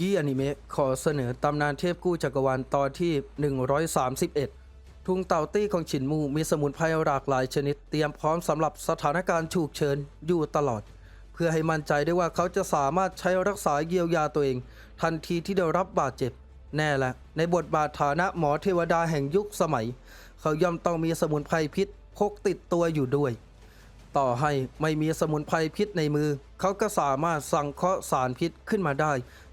ยี้อนิเมะขอเสนอตำนานเทพกู้จักรวาลตอนที่ 131 ทุงเต่าตี้ของฉินมูมีสมุนไพรหลากหลายชนิดเตรียมพร้อมสำหรับสถานการณ์ฉุกเฉินอยู่ตลอด เพื่อให้มั่นใจได้ว่าเขาจะสามารถใช้รักษาเยียวยาตัวเอง ทันทีที่ได้รับบาดเจ็บ แน่ละ ในบทบาทฐานะหมอเทวดาแห่งยุคสมัย เขาย่อมต้องมีสมุนไพรพิษพกติดตัวอยู่ด้วย ต่อให้ไม่มีสมุนไพรพิษในมือ เขาก็สามารถสั่งเคาะสารพิษขึ้นมาได้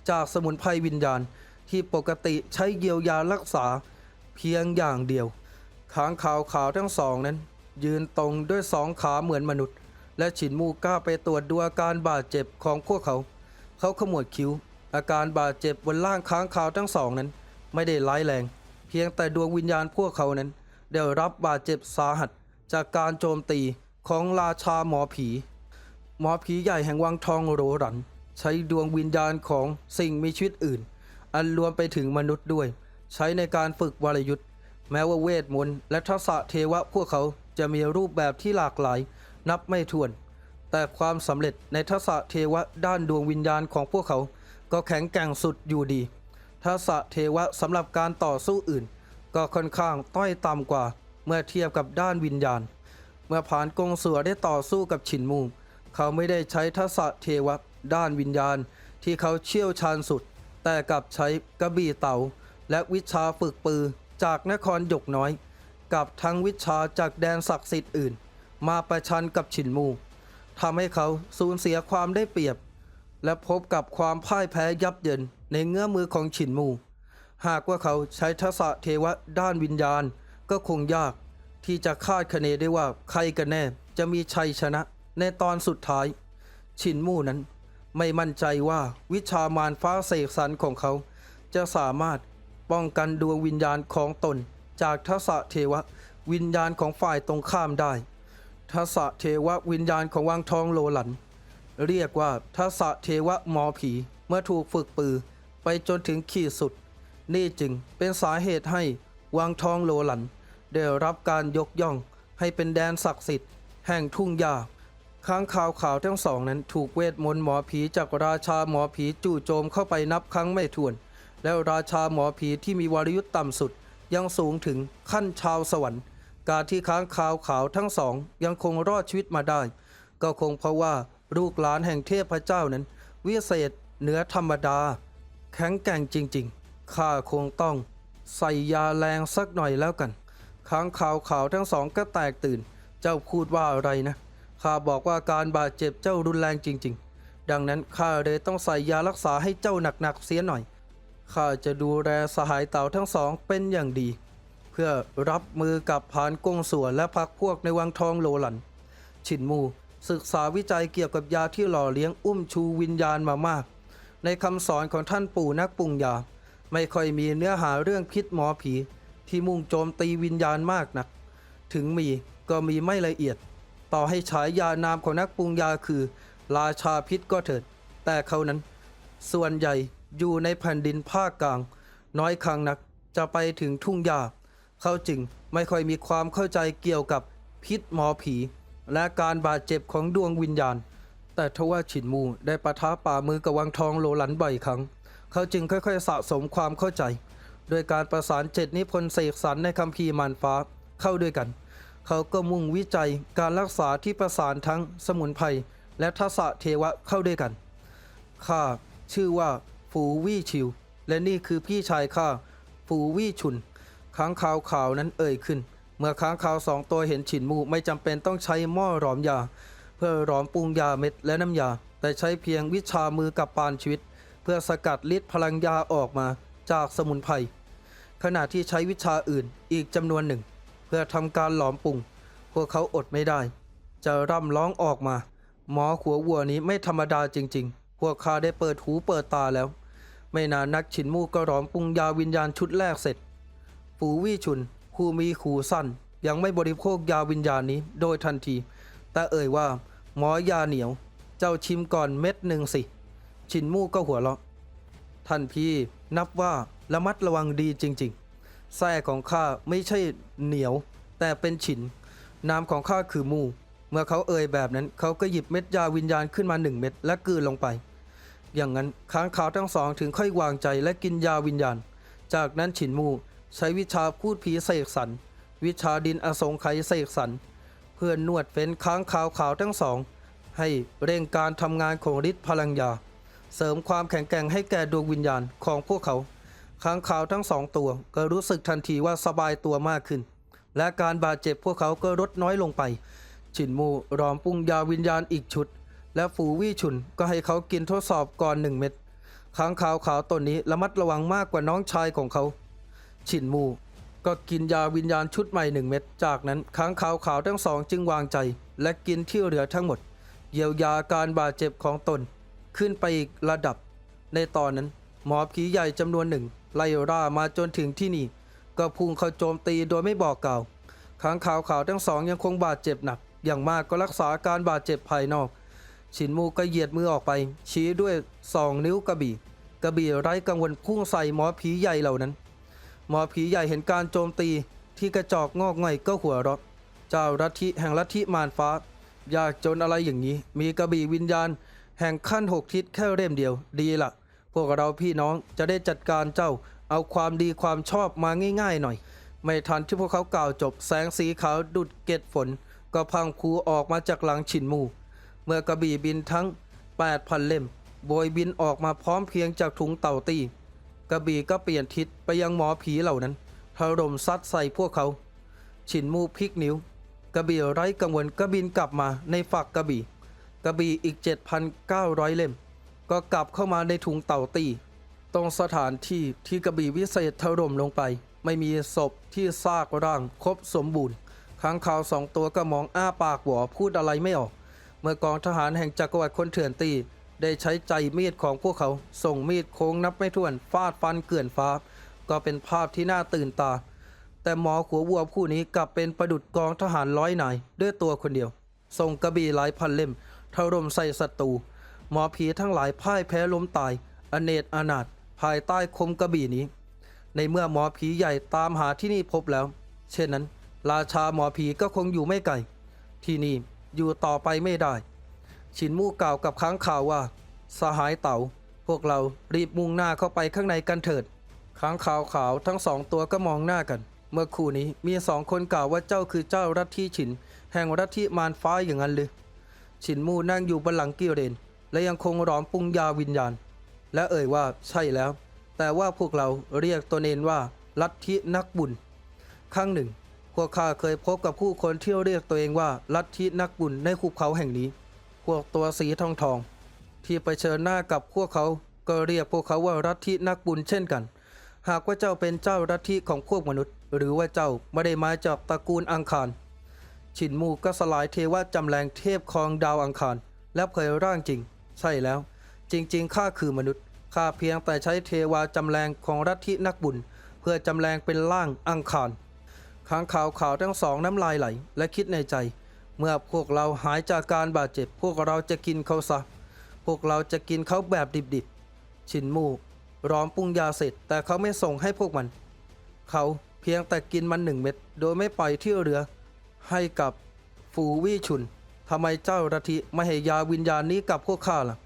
จากสมุนไพรวิญญาณที่ปกติใช้เยียวยารักษาเพียงอย่างเดียวค้างขาวขาวทั้งสองนั้น ยืนตรงด้วยสองขาเหมือนมนุษย์ และฉินมูกล้าไปตรวจดูอาการบาดเจ็บของพวกเขา เขาขมวดคิ้ว อาการบาดเจ็บบนร่างค้างขาวทั้งสองนั้น ไม่ได้ร้ายแรง เพียงแต่ดวงวิญญาณพวกเขานั้น ได้รับบาดเจ็บสาหัสจากการโจมตีของราชาหมอผี หมอผีใหญ่แห่งวังทองโรรัน ใช้ดวงวิญญาณของสิ่งมีชีวิตอื่น อันรวมไปถึงมนุษย์ด้วย ใช้ในการฝึกวรยุทธ์แม้ว่าเวทมนต์และทักษะเทวะพวกเขาจะมีรูปแบบที่หลากหลาย นับไม่ถ้วน แต่ความสำเร็จในทักษะเทวะด้านดวงวิญญาณของพวกเขา ก็แข็งแกร่งสุดอยู่ดีทักษะเทวะสำหรับการต่อสู้อื่น ก็ค่อนข้างต้อยต่ำกว่า เมื่อเทียบกับด้านวิญญาณ เมื่อผ่านกงเสัวได้ต่อสู้กับฉินมูเขาไม่ได้ใช้ทักษะเทวะ ด้านวิญญาณที่เขาเชี่ยวชาญสุด แต่กลับใช้กระบี่เต่า และวิชาฝึกปือจากนครหยกน้อย กับทั้งวิชาจากแดนศักดิ์สิทธิ์อื่น มาประชันกับฉินมูทำให้เขาสูญเสียความได้เปรียบ และพบกับความพ่ายแพ้ยับเยินในเงื้อมือของฉินมู หากว่าเขาใช้ทักษะเทวะด้านวิญญาณก็คงยาก ที่จะคาดคะเนได้ว่าใครกันแน่จะมีชัยชนะในตอนสุดท้าย ฉินมู่นั้น ไม่มั่นใจว่าวิชามารฟ้าเสกสรรของเขา จะสามารถป้องกันดวงวิญญาณของตน จากทักษะเทวะ วิญญาณของฝ่ายตรงข้ามได้ทักษะเทวะวิญญาณของวังทองโลหลัน เรียกว่าทักษะเทวะหมอผีเมื่อถูกฝึกปือไปจนถึงขีดสุด นี่จึงเป็นสาเหตุให้วังทองโลหลัน ได้รับการยกย่องให้เป็นแดนศักดิ์สิทธิ์ แห่งทุ่งหญ้า ค้างข่าวขาวทั้งสองนั้นถูกเวทมนต์หมอผีจากราชาหมอผีจู่โจมเข้าไปนับครั้งไม่ถ้วน แล้วราชาหมอผีที่มีวรยุทธ์ต่ำสุด ยังสูงถึงขั้นชาวสวรรค์ การที่ค้างคาวขาวทั้งสองยังคงรอดชีวิตมาได้ ก็คงเพราะว่าลูกหลานแห่งเทพเจ้านั้น วิเศษเหนือธรรมดา แข็งแกร่งจริงๆข้าคงต้อง ใส่ยาแรงสักหน่อยแล้วกัน ค้างข่าวขาวทั้งสองก็แตกตื่น เจ้าพูดว่าอะไรนะ ข้าบอกว่าการบาดเจ็บเจ้ารุนแรงจริง ๆ ดังนั้นข้าเลยต้องใส่ยารักษาให้เจ้าหนักๆเสียหน่อย ข้าจะดูแลสหายเต่าทั้งสองเป็นอย่างดี เพื่อรับมือกับผานกงสัวและพักพวกในวังทองโลหลันฉินมู ศึกษาวิจัยเกี่ยวกับยาที่หล่อเลี้ยงอุ้มชูวิญญาณมามาก ในคำสอนของท่านปู่นักปรุงยา ไม่ค่อยมีเนื้อหาเรื่องพิษหมอผี ที่มุ่งโจมตีวิญญาณมากนัก ถึงมีก็มีไม่ละเอียด ต่อให้ฉายยานามของนักปรุงยาคือ ราชาพิษก็เถิด แต่เขานั้น ส่วนใหญ่อยู่ในแผ่นดินภาคกลาง น้อยครั้งนักจะไปถึงทุ่งหญ้าเขาจึงไม่ค่อยมีความเข้าใจเกี่ยวกับพิษหมอผี และการบาดเจ็บของดวงวิญญาณ แต่ทว่าฉินมูได้ปะทะป่ามือกับวังทองโลหลันบ่อยครั้ง เขาจึงค่อยๆ สะสมความเข้าใจ โดยการประสานเจ็ดนิพนธ์เสกสรรในคัมภีร์มารฟ้าเข้าด้วยกัน เขาก็มุ่งวิจัยการรักษาที่ประสานทั้งสมุนไพรและทักษะเทวะเข้าด้วยกัน ข้าชื่อว่าฟูวี่ชิว และนี่คือพี่ชายข้าฟูวี่ชุน ค้างคาวขาวนั้นเอ่ยขึ้น เมื่อค้างคาวสองตัวเห็นฉินมูไม่จำเป็นต้องใช้หม้อหลอมยา เพื่อหลอมปรุงยาเม็ดและน้ำยา แต่ใช้เพียงวิชามือกับปานชีวิต เพื่อสกัดฤทธิ์พลังยาออกมาจากสมุนไพรขณะที่ใช้วิชาอื่นอีกจำนวนหนึ่ง พื่อทำการหลอมปรุงพวกเขาอดไม่ได้ จะร่ำร้องออกมา หมอขัววัวนี้ไม่ธรรมดาจริง ๆ พวกข้าได้เปิดหูเปิดตาแล้ว ไม่นานนักฉินมู่ก็หลอมปรุงยาวิญญาณชุดแรกเสร็จ ฝูวี่ชุนผู้มีขู่สั้น ยังไม่บริโภคยาวิญญาณนี้โดยทันที แต่เอ่ยว่า หมอยาเหนียว เจ้าชิมก่อนเม็ดหนึ่งสิ ฉินมู่ก็หัวเราะท่านพี่นับว่าระมัดระวังดีจริง ๆ แส้ของข้าไม่ใช่เหนียว แต่เป็นฉินนามของข้าคือมู เมื่อเขาเอ่ยแบบนั้น เขาก็หยิบเม็ดยาวิญญาณขึ้นมาหนึ่งเม็ดและกืนลงไป อย่างนั้นค้างขาวทั้งสองถึงค่อยวางใจและกินยาวิญญาณ จากนั้นฉินมูใช้วิชาพูดผีเสกสรรวิชาดินอสงไขยเสกสรรเพื่อนวดเฟ้นค้างขาวขาวทั้งสอง ให้เร่งการทำงานของฤทธิ์พลังยา เสริมความแข็งแกร่งให้แก่ดวงวิญญาณของพวกเขา ค้างขาวทั้งสองตัว ก็รู้สึกทันทีว่าสบายตัวมากขึ้น และการบาดเจ็บพวกเขาก็ลดน้อยลงไปฉินมูรอมปรุงยาวิญญาณอีกชุด และฝูวี่ชุนก็ให้เขากินทดสอบก่อนหนึ่งเม็ดค้างขาวขาวตนนี้ระมัดระวังมากกว่าน้องชายของเขาฉินมูก็กินยาวิญญาณชุดใหม่หนึ่งเม็ด จากนั้นค้างขาวขาวทั้งสองจึงวางใจ และกินที่เหลือทั้งหมด เยียวยาการบาดเจ็บของตน ขึ้นไปอีกระดับ ในตอนนั้น หมอผีใหญ่จำนวนหนึ่ง ไล่ร่ามาจนถึงที่นี่ ก็พุ่งเข้าโจมตีโดยไม่บอกกล่าวค้างขาวขาวทั้งสองยังคงบาดเจ็บหนัก อย่างมากก็รักษาการบาดเจ็บภายนอกฉินมูก็เหยียดมือออกไป ชี้ด้วยสองนิ้วกระบี่ กระบี่ไร้กังวลพุ่งใส่หมอผีใหญ่เหล่านั้น หมอผีใหญ่เห็นการโจมตีที่กระจอกงอกง่อยก็หัวเราะเจ้าลัทธิแห่งลัทธิมารฟ้าอยากจนอะไรอย่างนี้ มีกระบี่วิญญาณ แห่งขั้นหกทิศแค่เล่มเดียว ดีล่ะ พวกเราพี่น้องจะได้จัดการเจ้า เอาความดีความชอบมาง่ายๆหน่อย ไม่ทันที่พวกเขากล่าวจบแสงสีขาวดุดเกล็ดฝน ก็พังคูออกมาจากหลังฉินมู เมื่อกระบี่บินทั้ง 8,000 เล่มโบยบินออกมาพร้อมเพียงจากถุงเต่าตีกระบี่ก็เปลี่ยนทิศไปยังหมอผีเหล่านั้นถล่มซัดใส่พวกเขา ฉินมูพลิกนิ้ว กระบี่ไร้กังวลก็บินกลับมาในฝักกระบี่ กระบี่อีก 7,900 เล่ม ก็กลับเข้ามาในถุงเต่าตีตรงสถานที่ที่กระบี่วิเศษถล่มลงไป ไม่มีศพที่ซากร่างครบสมบูรณ์ค้างคาวสองตัวก็มองอ้าปากหวอพูดอะไรไม่ออก เมื่อกองทหารแห่งจักรวรรดิคนเถื่อนตี ได้ใช้ใจมีดของพวกเขา ส่งมีดโค้งนับไม่ถ้วน ฟาดฟันเกลื่อนฟ้า ก็เป็นภาพที่น่าตื่นตา แต่หมอขัววัวผู้นี้กลับเป็นประดุดกองทหารร้อยนายด้วยตัวคนเดียว ส่งกระบี่หลายพันเล่มถล่มใส่ศัตรู หมอผีทั้งหลายพ่ายแพ้ล้มตาย อเนจอนาถภายใต้คมกระบี่นี้ ในเมื่อหมอผีใหญ่ตามหาที่นี่พบแล้ว เช่นนั้น ราชาหมอผีก็คงอยู่ไม่ไกล ที่นี่อยู่ต่อไปไม่ได้ฉินมู่กล่าวกับค้างข่าวว่า สหายเต่าพวกเรารีบมุ่งหน้าเข้าไปข้างในกันเถิด ค้างข่าวขาวทั้งสองตัวก็มองหน้ากัน เมื่อคู่นี้มีสองคนกล่าวว่าเจ้าคือเจ้ารัทธิฉิน แห่งรัทธิมารฟ้าอย่างนั้นหรือฉินมู่นั่งอยู่บนหลังกิเรน และยังคงร้อมปรุงยาวิญญาณ และเอ่ยว่าใช่แล้ว แต่ว่าพวกเราเรียกตนเองว่าลัทธินักบุญ ครั้งหนึ่ง พวกข้าเคยพบกับผู้คนที่เรียกตัวเองว่าลัทธินักบุญในภูเขาแห่งนี้ พวกตัวสีทองทอง ที่ไปเชิญหน้ากับพวกเขาก็เรียกพวกเขาว่าลัทธินักบุญเช่นกัน หากว่าเจ้าเป็นเจ้าลัทธิของพวกมนุษย์ หรือว่าเจ้าไม่ได้มาจากตระกูลอังคารฉินมูก็สลายเทวะจำแรงเทพครองดาวอังคาร และเผยร่างจริง ใช่แล้ว จริงๆ ข้าคือมนุษย์ข้าเพียงแต่ใช้เทวาจำแรงของลัทธินักบุญ เพื่อจำแรงเป็นร่างอังคารค้างข่าวขาวทั้งสองน้ำลายไหล และคิดในใจ เมื่อพวกเราหายจากการบาดเจ็บ พวกเราจะกินเขาซะพวกเราจะกินเขาแบบดิบๆฉินมูร้อมปรุงยาเสร็จ แต่เขาไม่ส่งให้พวกมัน เขาเพียงแต่กินมันหนึ่งเม็ดโดยไม่ปล่อยที่เหลือให้กับฟูวี่ชุน ทำไมเจ้ารัทิไม่ให้ยาวิญญาณนี้กับพวกข้าล่ะ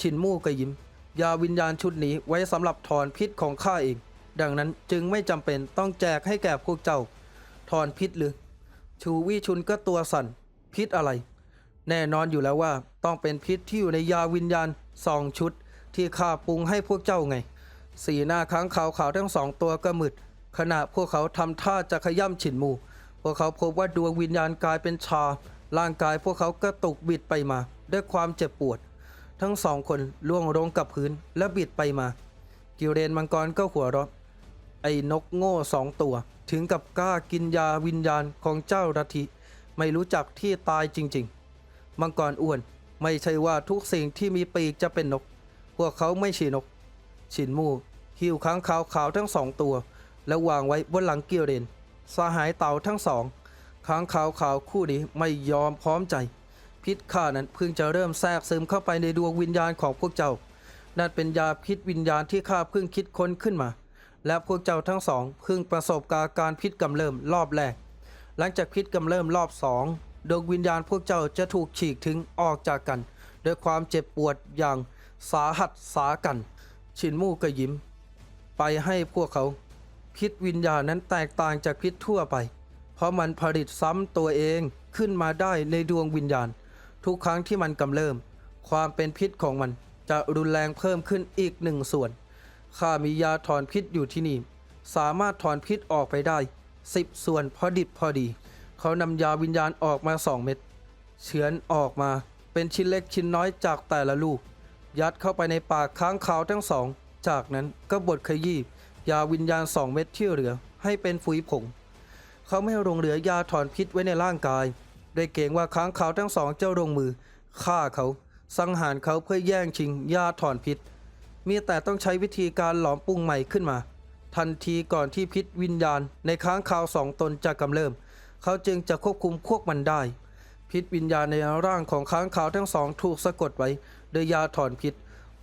ฉินมู่ก็ยิ้ม ยาวิญญาณชุดนี้ไว้สำหรับถอนพิษของข้าเอง ดังนั้นจึงไม่จำเป็นต้องแจกให้แก่พวกเจ้า ถอนพิษหรือ ชูวิชุนก็ตัวสั่น พิษอะไร แน่นอนอยู่แล้วว่าต้องเป็นพิษที่อยู่ในยาวิญญาณสองชุด ที่ข้าปรุงให้พวกเจ้าไง สีหน้าค้างขาวขาวทั้งสองตัวก็มืดขณะพวกเขาทำท่าจะขย่ำฉินมู พวกเขาพบว่าดวงวิญญาณกลายเป็นชา ร่างกายพวกเขากระตุกบิดไปมา ด้วยความเจ็บปวด ทั้งสองคนล่วงลงกับพื้นและบิดไปมา กิวเรนมังกรก็หัวเราะไอ้นกโง่สองตัว ถึงกับกล้ากินยาวิญญาณของเจ้ารัทิไม่รู้จักที่ตายจริง ๆ มังกรอ้วนไม่ใช่ว่าทุกสิ่งที่มีปีกจะเป็นนก พวกเขาไม่ใช่นกฉินมูหิวค้างขาวขาวทั้งสองตัว แล้ววางไว้บนหลังเกียวเรนสหายเต่าทั้งสอง ค้างขาวขาวคู่นี้ไม่ยอมพร้อมใจ พิษข้านั้นเพิ่งจะเริ่มแทรกซึมเข้าไปในดวงวิญญาณของพวกเจ้า นั่นเป็นยาพิษวิญญาณที่ข้าเพิ่งคิดค้นขึ้นมา และพวกเจ้าทั้งสองเพิ่งประสบการณ์การพิษกำเริบรอบแรก หลังจากพิษกำเริบรอบสองดวงวิญญาณพวกเจ้าจะถูกฉีกถึงออกจากกันด้วยความเจ็บปวดอย่างสาหัสสากัน ชินมู่ก็ยิ้ม ไปให้พวกเขา พิษวิญญาณนั้นแตกต่างจากพิษทั่วไป เพราะมันผลิตซ้ำตัวเองขึ้นมาได้ในดวงวิญญาณ ทุกครั้งที่มันกำเริบความเป็นพิษของมันจะรุนแรงเพิ่มขึ้นอีกหนึ่งส่วนข้ามียาถอนพิษอยู่ที่นี่ สามารถถอนพิษออกไปได้สิบส่วนพอดิบพอดี เขานำยาวิญญาณออกมาสองเม็ดเฉือนออกมาเป็นชิ้นเล็กชิ้นน้อยจากแต่ละลูก ยัดเข้าไปในปากค้างคาวทั้งสอง จากนั้นก็บดขยี้ยาวิญญาณสองเม็ดที่เหลือให้เป็นฝุ่ยผง เขาไม่ลงเหลือยาถอนพิษไว้ในร่างกายโดยเกรงว่าค้างคาวทั้งสองเจะลงมือฆ่าเขา สังหารเขาเพื่อแย่งชิงยาถอนพิษ มีแต่ต้องใช้วิธีการหลอมปรุงใหม่ขึ้นมา ทันทีก่อนที่พิษวิญญาณ ในค้างคาวสองตนจะกำเริบเขาจึงจะควบคุมพวกมันได้ พิษวิญญาณในร่างของค้างคาวทั้งสองถูกสะกดไว้โดยยาถอนพิษ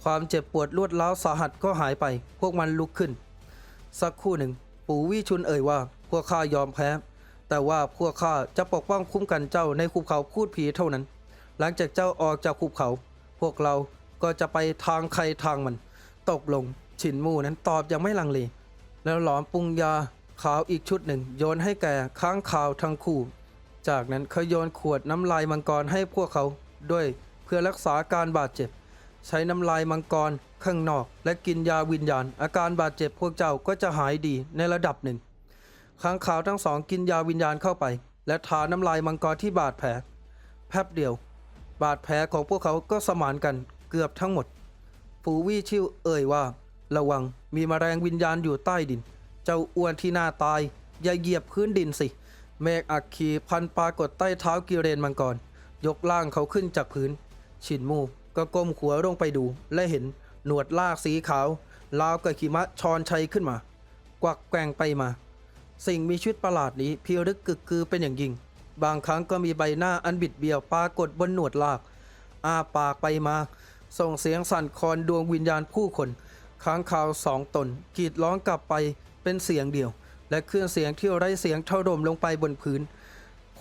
ความเจ็บปวดรวดร้าวสาหัสก็หายไป พวกมันลุกขึ้น สักครู่หนึ่ง ปู่วิชุนเอ่ยว่า พวกข้ายอมแพ้ แต่ว่าพวกข้าจะปกป้องคุ้มกันเจ้าในภูเขาพูดผีเท่านั้น หลังจากเจ้าออกจากภูเขา พวกเราก็จะไปทางใครทางมัน ตกลงฉินมู่นั้นตอบยังไม่ลังเล แล้วหลอมปรุงยาขาวอีกชุดหนึ่ง โยนให้แก่ค้างคาวทั้งคู่ จากนั้นเขาโยนขวดน้ำลายมังกรให้พวกเขาด้วยเพื่อรักษาการบาดเจ็บ ใช้น้ำลายมังกรข้างนอก และกินยาวิญญาณ อาการบาดเจ็บพวกเจ้าก็จะหายดีในระดับหนึ่ง ค้างคาวทั้งสองกินยาวิญญาณเข้าไป และทาน้ำลายมังกรที่บาดแผลแป๊บเดียว บาดแผลของพวกเขาก็สมานกันเกือบทั้งหมดฟูวี่ชิวเอ่ยว่า ระวังมีมแมลงวิญญาณอยู่ใต้ดิน เจ้าอ้วนที่หน้าตาย อย่าเหยียบพื้นดินสิ เมฆอักขีพันปรากฏใต้เท้ากิเรนมังกร ยกล่างเขาขึ้นจากพื้นฉินมูก็ก้มหัวลงไปดู และเห็นหนวดลากสีขาวลาวกับขิมะชอนชัยขึ้นมา กวักแกว่งไปมา สิ่งมีชีวิตประหลาดนี้พิรึกกึกกือเป็นอย่างยิ่ง บางครั้งก็มีใบหน้าอันบิดเบี้ยวปรากฏบนหนวดลาก อ้าปากไปมา ส่งเสียงสั่นคลอนดวงวิญญาณผู้คน ค้างคาวสองตนกรีดร้องกลับไปเป็นเสียงเดียว และเคลื่อนเสียงที่ไร้เสียงเท่าดมลงไปบนพื้น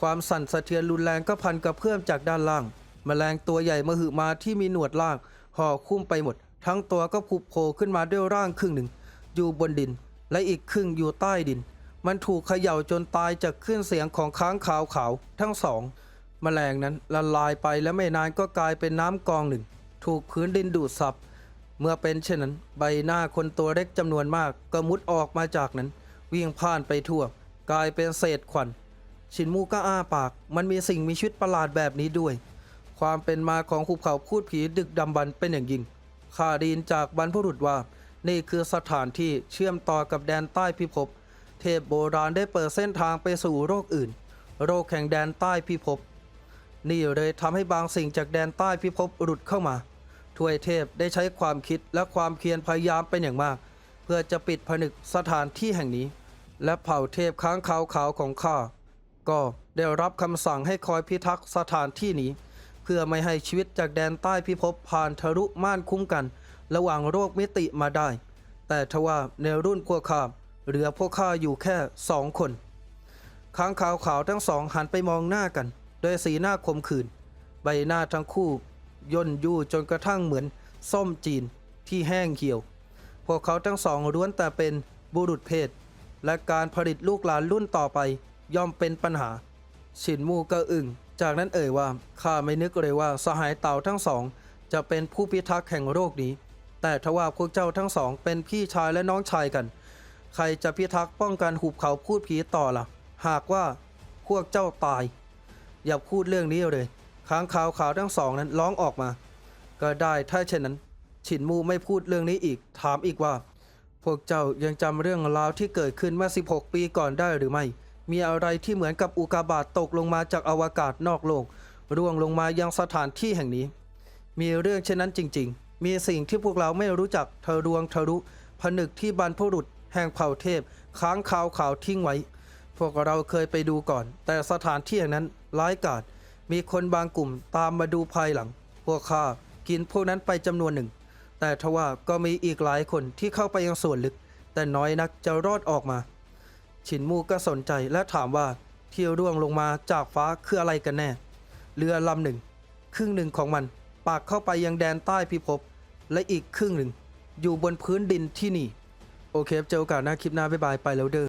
ความสั่นสะเทือนรุนแรงก็พันกระเพื่อมจากด้านล่างแมลงตัวใหญ่มหึมาที่มีหนวดลางห่อคุ้มไปหมด ทั้งตัวก็ผุโผล่ขึ้นมาด้วยร่างครึ่งหนึ่ง อยู่บนดิน และอีกครึ่งอยู่ใต้ดิน มันถูกเขย่าจนตายจากคลื่นเสียงของค้างขาวขาวทั้งสองแมลงนั้นละลายไปและไม่นานก็กลายเป็นน้ำกองหนึ่ง ถูกพื้นดินดูดซับเมื่อเป็นเช่นนั้น ใบหน้าคนตัวเล็กจำนวนมาก ก็มุดออกมาจากนั้น วิ่งผ่านไปทั่ว กลายเป็นเศษควันชินมูก็อ้าปาก มันมีสิ่งมีชีวิตประหลาดแบบนี้ด้วย ความเป็นมาของภูเขาพูดผีดึกดำบรรเป็นอย่างยิ่งข้าดีนจากบรรพบุรุษว่า นี่คือสถานที่เชื่อมต่อกับแดนใต้พิภพ เทพโบราณได้เปิดเส้นทางไปสู่โรคอื่น โรคแห่งแดนใต้พิภพ นี่เลยทำให้บางสิ่งจากแดนใต้พิภพหลุดเข้ามาทวยเทพได้ใช้ความคิดและความเพียรพยายามเป็นอย่างมาก เพื่อจะปิดผนึกสถานที่แห่งนี้ และเผ่าเทพค้างคาวขาวของข้าก็ได้รับคำสั่งให้คอยพิทักษ์สถานที่นี้ เพื่อไม่ให้ชีวิตจากแดนใต้พิภพผ่านทะลุม่านคุ้มกัน ระหว่างโรคมิติมาได้ แต่ทว่าในรุ่นพวกข้า เหลือพวกข้าอยู่แค่สองคนค้างขาวขาวทั้งสองหันไปมองหน้ากัน โดยสีหน้าคมขื่นใบหน้าทั้งคู่ ย่นยู่จนกระทั่งเหมือน ส้มจีนที่แห้งเหี่ยว พวกเขาทั้งสองล้วนแต่เป็นบุรุษเพศ และการผลิตลูกหลานรุ่นต่อไปย่อมเป็นปัญหาฉินมูก็อึ้งจากนั้นเอ่ยว่าข้าไม่นึกเลยว่าสหายเต่าทั้งสอง จะเป็นผู้พิทักษ์แห่งโรคนี้ แต่ทว่าพวกเจ้าทั้งสองเป็นพี่ชายและน้องชายกัน ใครจะพิทักษ์ป้องกันหุบเขาพูดผีต่อล่ะ หากว่าพวกเจ้าตาย อย่าพูดเรื่องนี้เลยค้างขาวขาวทั้งสองนั้นร้องออกมา ก็ได้ถ้าเช่นนั้น ฉินมูไม่พูดเรื่องนี้อีก ถามอีกว่า พวกเจ้ายังจำเรื่องราวที่เกิดขึ้นเมื่อ 16 ปีก่อนได้หรือไม่ มีอะไรที่เหมือนกับอุกาบาตตกลงมาจากอวกาศนอกโลกร่วงลงมายังสถานที่แห่งนี้ มีเรื่องเช่นนั้นจริง ๆ มีสิ่งที่พวกเราไม่รู้จักทะรวงทะลุผนึกที่บรรพบุรุษ แห่งเผ่าเทพ ค้างคาวขาวทิ้งไว้ พวกเราเคยไปดูก่อน แต่สถานที่แห่งนั้นร้ายกาจมีคนบางกลุ่มตามมาดูภายหลัง พวกข้ากินพวกนั้นไปจำนวนหนึ่ง แต่ทว่าก็มีอีกหลายคนที่เข้าไปยังส่วนลึก แต่น้อยนักจะรอดออกมาฉินมูก็สนใจและถามว่าที่ร่วงลงมาจากฟ้าคืออะไรกันแน่ เรือลำหนึ่ง ครึ่งหนึ่งของมัน ปากเข้าไปยังแดนใต้พิภพและอีกครึ่งหนึ่ง อยู่บนพื้นดินที่นี่ โอเคครับเจอโอกาสหน้าคลิปหน้าบ๊ายบายไปแล้วเด้อ